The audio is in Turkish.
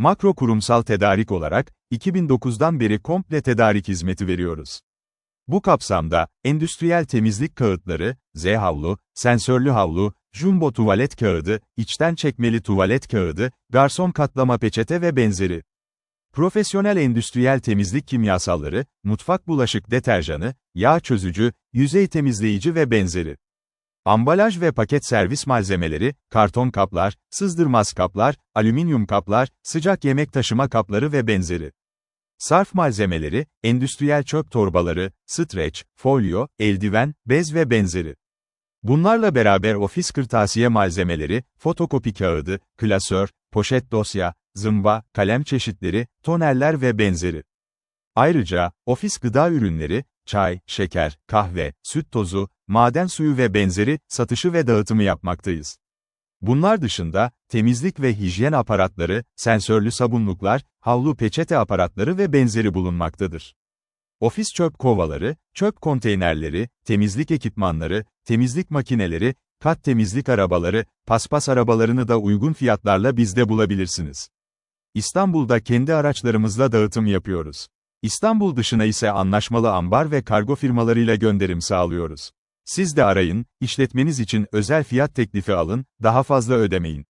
Makro kurumsal tedarik olarak, 2009'dan beri komple tedarik hizmeti veriyoruz. Bu kapsamda, endüstriyel temizlik kağıtları, Z-havlu, sensörlü havlu, jumbo tuvalet kağıdı, içten çekmeli tuvalet kağıdı, garson katlama peçete ve benzeri. Profesyonel endüstriyel temizlik kimyasalları, mutfak bulaşık deterjanı, yağ çözücü, yüzey temizleyici ve benzeri. Ambalaj ve paket servis malzemeleri, karton kaplar, sızdırmaz kaplar, alüminyum kaplar, sıcak yemek taşıma kapları ve benzeri. Sarf malzemeleri, endüstriyel çöp torbaları, streç, folyo, eldiven, bez ve benzeri. Bunlarla beraber ofis kırtasiye malzemeleri, fotokopi kağıdı, klasör, poşet dosya, zımba, kalem çeşitleri, tonerler ve benzeri. Ayrıca, ofis gıda ürünleri, çay, şeker, kahve, süt tozu, maden suyu ve benzeri, satışı ve dağıtımı yapmaktayız. Bunlar dışında, temizlik ve hijyen aparatları, sensörlü sabunluklar, havlu peçete aparatları ve benzeri bulunmaktadır. Ofis çöp kovaları, çöp konteynerleri, temizlik ekipmanları, temizlik makineleri, kat temizlik arabaları, paspas arabalarını da uygun fiyatlarla bizde bulabilirsiniz. İstanbul'da kendi araçlarımızla dağıtım yapıyoruz. İstanbul dışına ise anlaşmalı ambar ve kargo firmalarıyla gönderim sağlıyoruz. Siz de arayın, işletmeniz için özel fiyat teklifi alın, daha fazla ödemeyin.